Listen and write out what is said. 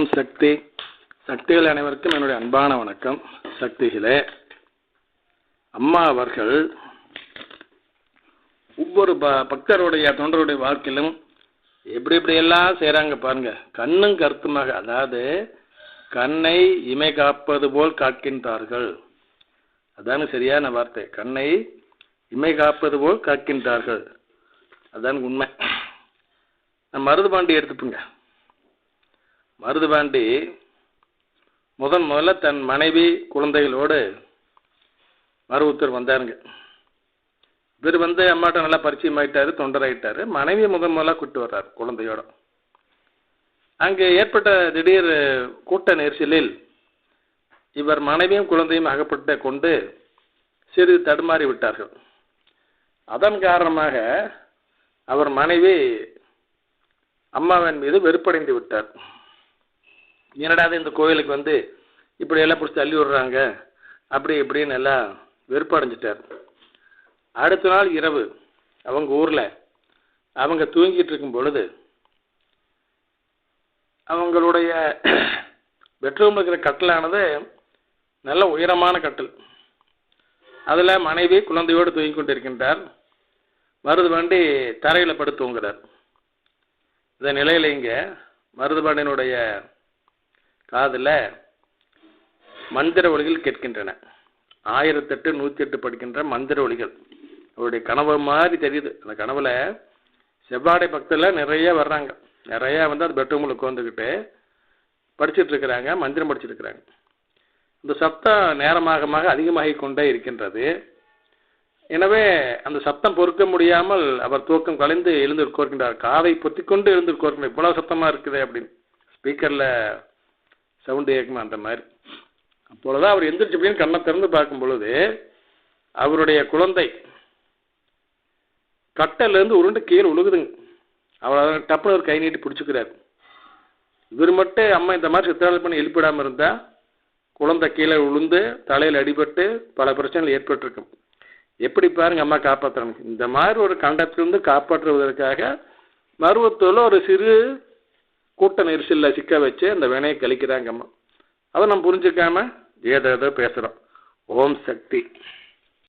ஓம் சக்தி. சக்திகள் அனைவருக்கும் என்னுடைய அன்பான வணக்கம். சக்திகளே அம்மா அவர்கள் ஒவ்வொரு ப பக்தருடைய தொண்டருடைய வாழ்க்கையிலும் எப்படி எப்படியெல்லாம் செய்கிறாங்க பாருங்க. கண்ணும் கருத்துமாக அதாவது கண்ணை இமை காப்பது போல் காக்கின்றார்கள். அதான சரியான வார்த்தை. கண்ணை இமை காப்பது போல் காக்கின்றார்கள். அதான் உண்மை. நான் மருதுபாண்டி எடுத்துப்போங்க. மருதுபாண்டி முதன் முதல்ல தன் மனைவி குழந்தைகளோடு மருவத்தூர் வந்தாருங்க. இவர் வந்து அம்மாட்ட நல்லா பரிச்சயம் ஆகிட்டாரு தொண்டராகிட்டாரு மனைவியை முதன் முதலாக கூப்பிட்டு வர்றார் குழந்தையோட. அங்கே ஏற்பட்ட திடீர் கூட்ட நெரிசலில் இவர் மனைவியும் குழந்தையும் அகப்பட்ட கொண்டு சிறிது தடுமாறி விட்டார்கள். அதன் காரணமாக அவர் மனைவி அம்மாவின் மீது வெறுப்படைந்து விட்டார். என்னடா இது இந்த கோயிலுக்கு வந்து இப்படி எல்லாம் பிடிச்சி தள்ளி விடுறாங்க? அப்படி இப்படின்னு எல்லாம் வெறுப்படைஞ்சிட்டார். அடுத்த நாள் இரவு அவங்க ஊரில் அவங்க தூங்கிட்டு இருக்கும் பொழுது அவங்களுடைய பெட்ரூமில் இருக்கிற கட்டிலானது நல்ல உயரமான கட்டில். அதில் மனைவி குழந்தையோடு தூங்கி கொண்டிருக்கின்றார். மருதுபாண்டி தரையில் படுத்து தூங்குறார். இந்த நிலையில் இங்கே மருதுபாண்டியனுடைய காதில் மந்திர ஒளிகள் கேட்கின்றன. ஆயிரத்தெட்டு நூற்றி எட்டு படிக்கின்ற மந்திர ஒளிகள் அவருடைய கனவு மாதிரி தெரியுது. அந்த கனவில் செவ்வாடை பக்தரில் நிறைய வர்றாங்க. நிறைய வந்து அந்த பெட்ரூமில் உட்காந்துக்கிட்டு படிச்சுட்டு இருக்கிறாங்க மந்திரம் படிச்சுட்டு இருக்கிறாங்க. இந்த சத்தம் நேரமாக அதிகமாகி கொண்டே இருக்கின்றது. எனவே அந்த சத்தம் பொறுக்க முடியாமல் அவர் தூக்கம் கலைந்து எழுந்து கோர்க்கின்றார் காதை பொத்திக்கொண்டு எழுந்து கோர்க்கின்றார் இவ்வளவு சத்தமா இருக்குது அப்படின்னு. ஸ்பீக்கர்ல சவுண்டு கேட்குமா அந்த மாதிரி. அப்பொழுதுதான் அவர் எந்திரிச்சு அப்படின்னு கண்ணை திறந்து பார்க்கும் பொழுது அவருடைய குழந்தை கட்டிலேருந்து உருண்டு கீழே உழுகுதுங்க. அவர் டப்புனு ஒரு கை நீட்டி பிடிச்சிக்கிறார். இவர் மட்டும் அம்மா இந்த மாதிரி சித்திரால் பண்ணி எழுப்பிடாமல் இருந்தால் குழந்தை கீழே விழுந்து தலையில் அடிபட்டு பல பிரச்சனைகள் ஏற்பட்டிருக்கும். எப்படி பாருங்க அம்மா காப்பாற்றணும் இந்த மாதிரி ஒரு கண்டத்திலிருந்து காப்பாற்றுவதற்காக மருவத்தூரில் ஒரு சிறு கூட்ட நெரிசலில் சிக்க வச்சு அந்த வினையை கழிக்கிறாங்கம்மா. அதை நம்ம புரிஞ்சுக்காம ஏதோ ஏதோ பேசுகிறோம் ஓம் சக்தி.